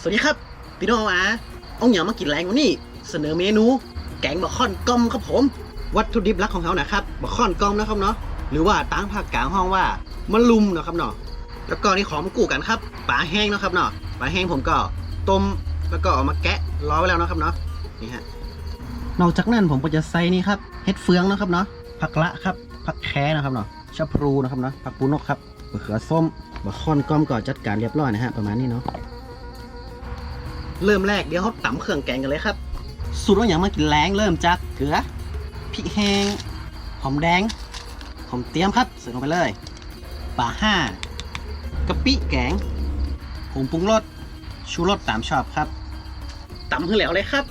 สวัสดีครับพี่น้องอาเอาอย่างมากินแรงวันนี้ เสนอเมนู แกงบะค่อนกลมครับผม วัตถุดิบหลักของเขานะครับบะค่อนกลมนะครับเนาะหรือว่าตั้งภาคกลางห้องว่ามะลุมนะครับเนาะแล้วก็นี่ของมากู้กันครับปลาแห้งนะครับเนาะปลาแห้งผมก็ต้มแล้วก็เอามาแกะร้อไว้แล้วนะครับเนาะนี่ฮะนอกจากนั้นผมก็จะใส่นี่ครับเห็ดเฟืองนะครับเนาะผักละครับผักแค่นะครับเนาะชะพลูนะครับเนาะผักปูนกครับมะเขือส้มบะค่อนกลมก็จัดการเรียบร้อยนะฮะประมาณนี้เนาะ เริ่มแรกเดี๋ยวเขาตำเครื่องแกงกันเลยครับ สูตรว่าอย่างมากินแรงเริ่มจากเกลือพริกแห้งหอมแดงหอมเตรียมครับใส่ลงไปเลยป่าห้ากะปิแกงผงปรุงรสชูรสตามชอบครับตำขึ้นแล้วเลยครับ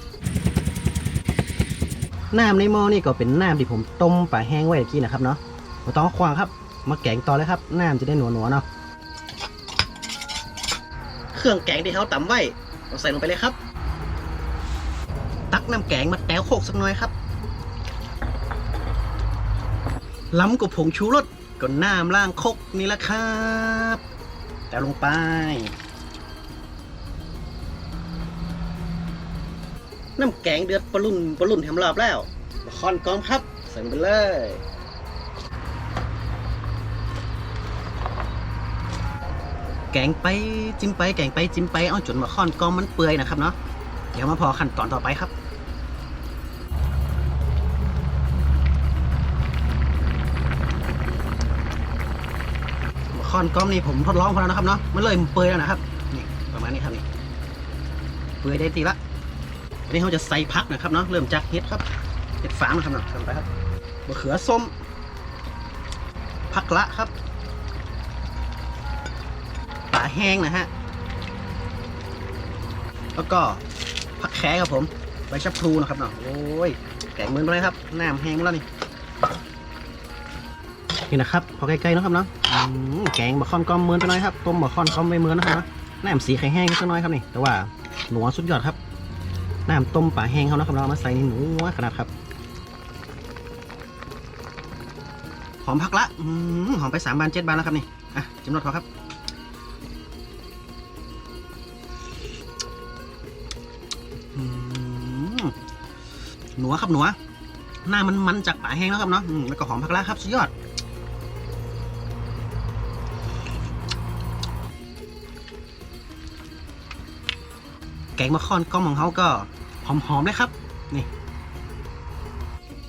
น้ำในหม้อนี่ก็เป็นน้ำที่ผมต้มปลาแห้งไว้เมื่อกี้นะครับเนาะม่ต้องควางครับ มาแกงต่อเลยครับน้ำจะได้หนัวๆเนาะเครื่องแกงที่เขาตำไว้ เราใส่ลงไปเลยครับ ตักน้ำแกงมาแต้วโคกสักหน่อยครับ ล้ำกับผงชูรสก็น้ำล่างคกนี่แหละครับแต้วลงไป น้ำแกงเดือดปรุ่นปรุ่นแถมรอบแล้วมาคอนกอมครับใส่ไปเลย แกงไปจิ้มไปแกงไปจิ้มไปเอาจนมาค่อนกองมันเปื่อยนะครับเนาะเดี๋ยวมาพอขั้นตอนต่อไปครับมาค่อนกอมนี่ผมทดลองพอแล้วนะครับเนาะมันเลยเปื่อยแล้วนะครับนี่ประมาณนี้ครับนี่เปื่อยได้ทีละอันนี้เขาจะใส่พักนะครับเนาะเริ่มจากเห็ดครับเห็ดฟางนะครับเนาะใส่ลงไปครับมะเขือส้มผักละครับ แห้งนะฮะ แล้วก็ผักแค่ครับผม ใบชะพลูนะครับเนาะ โอ้ย แกงเหมือนเลยครับ น้ำแห้งแล้วนี่ นี่นะครับ พอใกล้ๆนะครับเนาะแกงบะคอนก้อมเหมือนไปหน่อยครับ ต้มบะคอนก้อมไม่เหมือนนะครับเนาะน้ำสีไข่แห้งสักหน่อยครับนี่ แต่ว่าหนัวสุดยอดครับ น้ำต้มปลาแห้งเขานะครับเรามาใส่นี่หนัวขนาดครับ หอมผักละหอมไปสามบานเจ็ดบานแล้วครับนี่ อะจิ้มรสพอครับ หนัวครับหนัว หน้ามันมันจากป่าแห้งแล้วครับเนาะแล้วก็หอมผักละครับสุดยอดแกงมะค่อนก้อมของเขาก็หอมๆเลยครับ นี่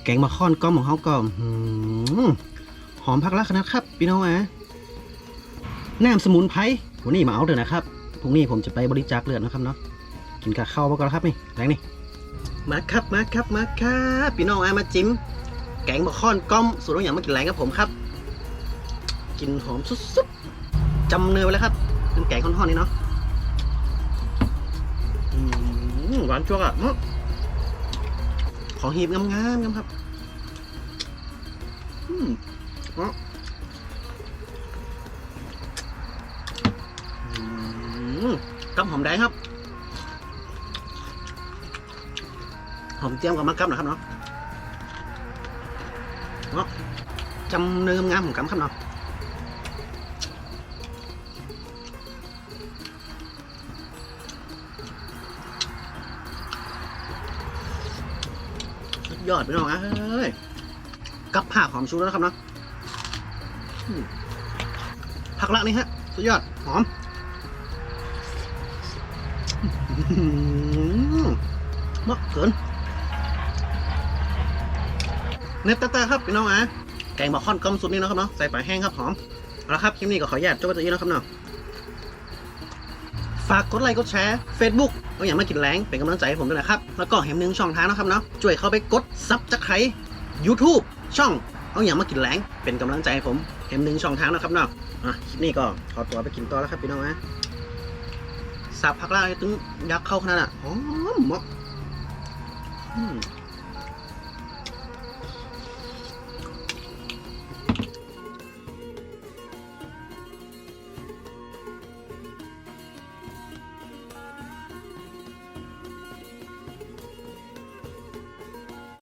แกงมะค่อนก้อมของเขาก็หอมผักละขนาดครับ พี่น้องอะน้ำสมุนไพรวันนี้มาเอาเถอะนะครับพรุ่งนี้ผมจะไปบริจาคเลือดนะครับเนาะกินกับข้าวมาก่อนครับนี่แรงนี่ มาครับมาครับมาครับพี่น้องอามาจิ้มแกงบะค่อนก้อมสูตรอย่างมากินแรงกับผมครับกินหอมสุดๆจำเนยไว้แล้วครับน้ำแกงค่อนๆนี่เนาะหวานจั่วอะอื้อขอหีบงามๆครับอืมอ๋ออืมกับหอมแดงครับ หอมเจียมกับมะกัมนะครับเนาะเนาะจำเนื้องามของกัมครับเนาะยอดไปน้องเอ้ยกับผักหอมชูแล้วนะครับเนาะผักละนี่ฮะ สุดยอด หอมโอหือเนาะเกิน เน็ตตาครับพี่น้องอะแกงบะค่อนกลมสุดนี่นะครับเนาะใส่ปลาแห้งครับหอมเอาละครับคลิปนี้ก็ขออนุญาตจบไปตัวนี้นะครับเนาะฝากกดไลค์กดแชร์ Facebook เอาอย่างมากินแรงเป็นกำลังใจให้ผมด้วยนะครับ แล้วก็เห็นหนึ่งช่องทางนะครับเนาะช่วยเข้าไปกดซับจะไคร YouTube ช่องเอาอย่างมากินแรงเป็นกำลังใจให้ผมเห็นหนึ่งช่องทางนะครับเนาะอะคลิปนี้ก็ขอตัวไปกินต่อแล้วครับพี่น้องอะสับผักลาตึงยักเข้าขนาดน่ะหอมเหมาะอืม